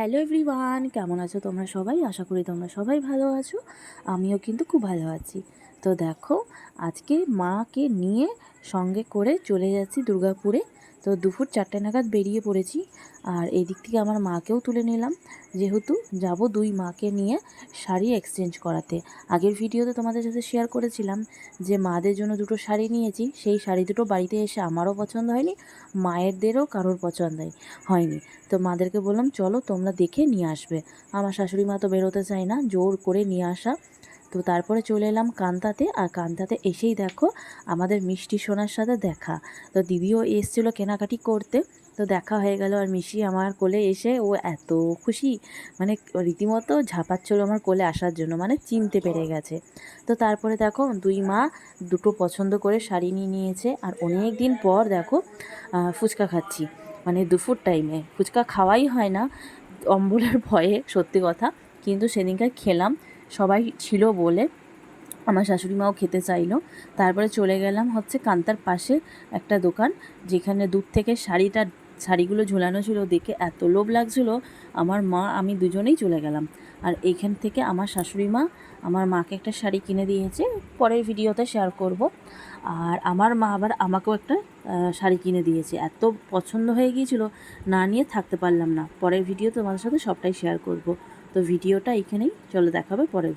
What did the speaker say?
Hello everyone, কেমন আছো তোমরা সবাই? আশা করি তোমরা সবাই ভালো আছো। আমিও কিন্তু খুব ভালো আছি। তো দেখো, আজকে মাকে নিয়ে সঙ্গে করে চলে যাচ্ছি দুর্গাপুরে। তো দুপুর চারটে নাগাদ বেরিয়ে পড়েছি আর এদিক থেকে আমার মাকেও তুলে নিলাম। যেহেতু যাব দুই মাকে নিয়ে শাড়ি এক্সচেঞ্জ করাতে। আগের ভিডিওতে তোমাদের সাথে শেয়ার করেছিলাম যে মাদের জন্য দুটো শাড়ি নিয়েছি। সেই শাড়ি দুটো বাড়িতে এসে আমারও পছন্দ হয়নি, মায়েরদেরও কারোর পছন্দ হয়নি। তো মাদেরকে বললাম, চলো তোমরা দেখে নিয়ে আসবে। আমার শাশুড়ি মা তো বেরোতে চায় না, জোর করে নিয়ে আসা। তো তারপরে চলে এলাম কান্তাতে। আর কান্তাতে এসেই দেখো আমাদের মিষ্টি সোনার সাথে দেখা। তো দিদিও এসছিল কেনাকাটি করতে। তো দেখা হয়ে গেল আর মিষ্টি আমার কোলে এসে ও এত খুশি। মানে রীতিমতো ঝাঁপাচ্ছিল আমার কোলে আসার জন্য মানে চিনতে পেরে গেছে। তো তারপরে দেখো দুই মা দুটো পছন্দ করে শাড়ি নিয়ে নিয়েছে। আর অনেক দিন পর দেখো ফুচকা খাচ্ছি। মানে দুপুর টাইমে। ফুচকা খাওয়াই হয় না, অম্বলের ভয়ে, সত্যি কথা। কিন্তু সেদিনকার খেলাম। সবাই ছিল বলে আমার শাশুড়ি মাও খেতে চাইলো। তারপরে চলে গেলাম হচ্ছে কান্তার পাশে একটা দোকান, যেখানে দূর থেকে শাড়িটা, শাড়িগুলো ঝোলানো ছিল দেখে এত লোভ লাগছিল। আমার মা, আমি দুজনেই চলে গেলাম। আর এইখান থেকে আমার শাশুড়ি মা আমার মাকে একটা শাড়ি কিনে দিয়েছে, পরের ভিডিওতে শেয়ার করব। আর আমার মা আবার আমাকেও একটা শাড়ি কিনে দিয়েছে। এত পছন্দ হয়ে গিয়েছিল, না নিয়ে থাকতে পারলাম না। পরের ভিডিও তোমাদের সাথে সবটাই শেয়ার করব। তো ভিডিওটা এখানেই চলো দেখাবে পরের